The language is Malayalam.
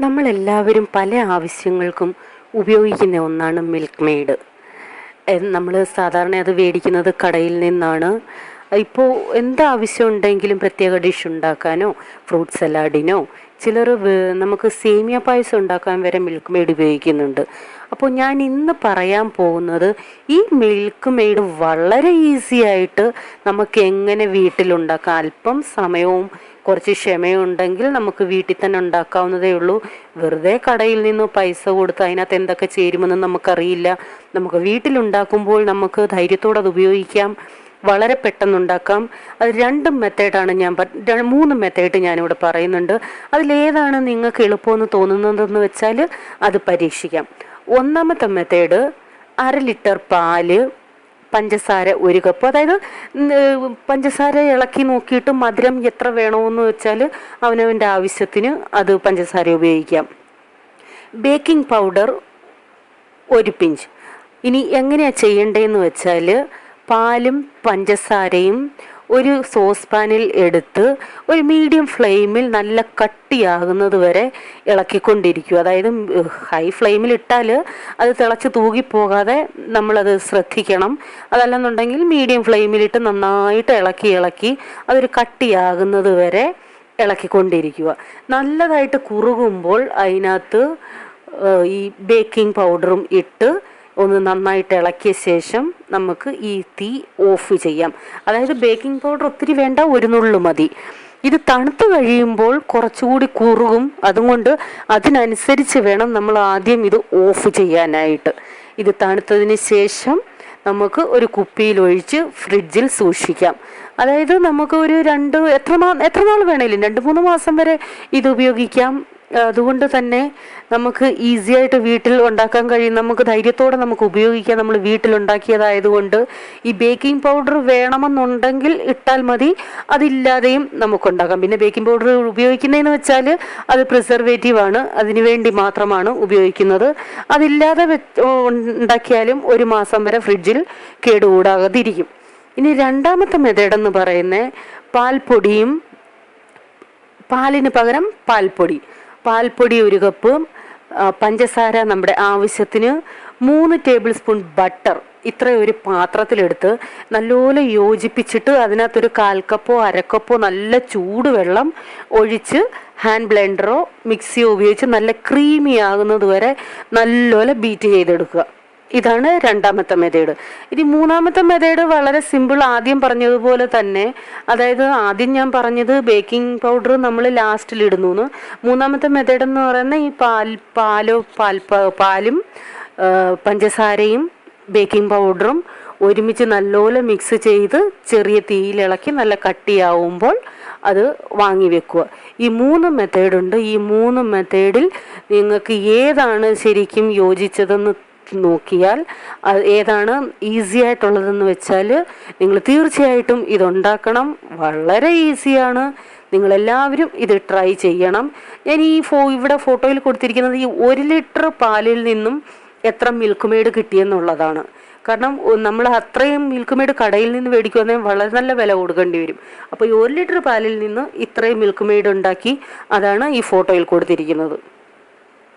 നമ്മളെല്ലാവരും പല ആവശ്യങ്ങൾക്കും ഉപയോഗിക്കുന്ന ഒന്നാണ് മിൽക്ക് മെയ്ഡ് നമ്മൾ സാധാരണ അത് മേടിക്കുന്നത് കടയിൽ നിന്നാണ്. ഇപ്പോൾ എന്താവശ്യം ഉണ്ടെങ്കിലും പ്രത്യേക ഡിഷ് ഉണ്ടാക്കാനോ ഫ്രൂട്ട് സലാഡിനോ ചിലർ നമുക്ക് സേമിയ പായസം ഉണ്ടാക്കാൻ വരെ മിൽക്ക് മെയ്ഡ് ഉപയോഗിക്കുന്നുണ്ട്. അപ്പോൾ ഞാൻ ഇന്ന് പറയാൻ പോകുന്നത് ഈ മിൽക്ക് മെയ്ഡ് വളരെ ഈസി ആയിട്ട് നമുക്ക് എങ്ങനെ വീട്ടിലുണ്ടാക്കാം. അല്പം സമയവും കുറച്ച് ക്ഷമയുണ്ടെങ്കിൽ നമുക്ക് വീട്ടിൽ തന്നെ ഉണ്ടാക്കാവുന്നതേ ഉള്ളൂ. വെറുതെ കടയിൽ നിന്ന് പൈസ കൊടുത്ത് അതിനകത്ത് എന്തൊക്കെ ചേരുമെന്ന് നമുക്കറിയില്ല. നമുക്ക് വീട്ടിലുണ്ടാക്കുമ്പോൾ നമുക്ക് ധൈര്യത്തോടെ അത് ഉപയോഗിക്കാം. വളരെ പെട്ടെന്ന് ഉണ്ടാക്കാം. അത് രണ്ട് മെത്തേഡാണ് ഞാൻ മൂന്ന് മെത്തേഡ് ഞാനിവിടെ പറയുന്നുണ്ട്. അതിലേതാണ് നിങ്ങൾക്ക് എളുപ്പമെന്ന് തോന്നുന്നതെന്ന് വെച്ചാൽ അത് പരീക്ഷിക്കാം. ഒന്നാമത്തെ മെത്തേഡ് അര ലിറ്റർ പാൽ പഞ്ചസാര ഒരു കപ്പ്. അതായത് പഞ്ചസാര ഇളക്കി നോക്കിയിട്ട് മധുരം എത്ര വേണമെന്ന് വെച്ചാൽ അവനവന്റെ ആവശ്യത്തിന് അത് പഞ്ചസാര ഉപയോഗിക്കാം. ബേക്കിംഗ് പൗഡർ ഒരു പിഞ്ച്. ഇനി എങ്ങനെയാണ് ചെയ്യേണ്ടതെന്ന് വെച്ചാൽ പാലും പഞ്ചസാരയും ഒരു സോസ് പാനിൽ എടുത്ത് ഒരു മീഡിയം ഫ്ലെയിമിൽ നല്ല കട്ടിയാകുന്നത് വരെ ഇളക്കിക്കൊണ്ടിരിക്കും അതായത് ഹൈ ഫ്ലെയിമിൽ ഇട്ടാൽ അത് തിളച്ച് തൂകിപ്പോകാതെ നമ്മളത് ശ്രദ്ധിക്കണം. അതല്ലെന്നുണ്ടെങ്കിൽ മീഡിയം ഫ്ലെയിമിലിട്ട് നന്നായിട്ട് ഇളക്കി ഇളക്കി അതൊരു കട്ടിയാകുന്നത് വരെ ഇളക്കിക്കൊണ്ടിരിക്കുക. നല്ലതായിട്ട് കുറുകുമ്പോൾ അതിനകത്ത് ഈ ബേക്കിംഗ് പൗഡറും ഇട്ട് ഒന്ന് നന്നായിട്ട് ഇളക്കിയ ശേഷം നമുക്ക് ഈ തീ ഓഫ് ചെയ്യാം. അതായത് ബേക്കിംഗ് പൗഡർ ഒത്തിരി വേണ്ട ഒരു നുള്ളു മതി. ഇത് തണുത്ത് കഴിയുമ്പോൾ കുറച്ചുകൂടി കുറുകും. അതുകൊണ്ട് അതിനനുസരിച്ച് വേണം നമ്മൾ ആദ്യം ഇത് ഓഫ് ചെയ്യാനായിട്ട്. ഇത് തണുത്തതിന് ശേഷം നമുക്ക് ഒരു കുപ്പിയിൽ ഒഴിച്ച് ഫ്രിഡ്ജിൽ സൂക്ഷിക്കാം. അതായത് നമുക്ക് ഒരു രണ്ട് എത്ര മാ എത്ര നാൾ വേണേലും? രണ്ട് മൂന്ന് മാസം വരെ ഇത് ഉപയോഗിക്കാം. അതുകൊണ്ട് തന്നെ നമുക്ക് ഈസി ആയിട്ട് വീട്ടിൽ ഉണ്ടാക്കാൻ കഴിയും. നമുക്ക് ധൈര്യത്തോടെ നമുക്ക് ഉപയോഗിക്കാം. നമ്മൾ വീട്ടിലുണ്ടാക്കിയതായതുകൊണ്ട് ഈ ബേക്കിംഗ് പൗഡർ വേണമെന്നുണ്ടെങ്കിൽ ഇട്ടാൽ മതി. അതില്ലാതെയും നമുക്ക് ഉണ്ടാക്കാം. പിന്നെ ബേക്കിംഗ് പൗഡർ ഉപയോഗിക്കുന്നതെന്ന് വെച്ചാൽ അത് പ്രിസർവേറ്റീവ് ആണ്. അതിനു വേണ്ടി മാത്രമാണ് ഉപയോഗിക്കുന്നത്. അതില്ലാതെ ഉണ്ടാക്കിയാലും ഒരു മാസം വരെ ഫ്രിഡ്ജിൽ കേടുകൂടാതിരിക്കും. ഇനി രണ്ടാമത്തെ മെത്തേഡ് എന്ന് പറയുന്നത് പാൽപ്പൊടിയും പാലിന് പകരം പാൽപ്പൊടി. പാൽപ്പൊടി ഒരു കപ്പ് പഞ്ചസാര നമ്മുടെ ആവശ്യത്തിന് മൂന്ന് ടേബിൾ സ്പൂൺ ബട്ടർ ഇത്ര ഒരു പാത്രത്തിലെടുത്ത് നല്ലപോലെ യോജിപ്പിച്ചിട്ട് അതിനകത്തൊരു കാൽക്കപ്പോ കപ്പോ അരക്കപ്പോ നല്ല ചൂടുവെള്ളം ഒഴിച്ച് ഹാൻഡ് ബ്ലെൻഡറോ മിക്സിയോ ഉപയോഗിച്ച് നല്ല ക്രീമി ആകുന്നത് വരെ നല്ലപോലെ ബീറ്റ് ചെയ്തെടുക്കുക. ഇതാണ് രണ്ടാമത്തെ മെതേഡ്. ഇനി മൂന്നാമത്തെ മെതേഡ് വളരെ സിമ്പിൾ ആദ്യം പറഞ്ഞതുപോലെ തന്നെ അതായത് ആദ്യം ഞാൻ പറഞ്ഞത് ബേക്കിംഗ് പൗഡർ നമ്മൾ ലാസ്റ്റിൽ ഇടുന്നു. മൂന്നാമത്തെ മെതേഡ് എന്ന് പറയുന്നത് ഈ പാൽ പാലോ പാൽ പാലും പഞ്ചസാരയും ബേക്കിംഗ് പൗഡറും ഒരുമിച്ച് നല്ലപോലെ മിക്സ് ചെയ്ത് ചെറിയ തീയിലിളക്കി നല്ല കട്ടിയാവുമ്പോൾ അത് വാങ്ങി വെക്കുക. ഈ മൂന്ന് മെത്തേഡുണ്ട് ഈ മൂന്ന് മെത്തേഡിൽ നിങ്ങൾക്ക് ഏതാണ് ശരിക്കും യോജിച്ചതെന്ന് നോക്കിയാൽ ഏതാണ് ഈസി ആയിട്ടുള്ളതെന്ന് വെച്ചാൽ നിങ്ങൾ തീർച്ചയായിട്ടും ഇതുണ്ടാക്കണം. വളരെ ഈസിയാണ് നിങ്ങളെല്ലാവരും ഇത് ട്രൈ ചെയ്യണം. ഞാൻ ഈ ഫോ ഇവിടെ ഫോട്ടോയിൽ കൊടുത്തിരിക്കുന്നത് ഈ ഒരു ലിറ്റർ പാലിൽ നിന്നും എത്ര മിൽക്ക് മെയ്ഡ് കിട്ടിയെന്നുള്ളതാണ്. കാരണം നമ്മൾ അത്രയും മിൽക്ക് മെയ്ഡ് കടയിൽ നിന്ന് മേടിക്കുവാണെങ്കിൽ വളരെ നല്ല വില കൊടുക്കേണ്ടി വരും. അപ്പോൾ ഈ ഒരു ലിറ്റർ പാലിൽ നിന്ന് ഇത്രയും മിൽക്ക് മെയ്ഡ് ഉണ്ടാക്കി അതാണ് ഈ ഫോട്ടോയിൽ കൊടുത്തിരിക്കുന്നത്.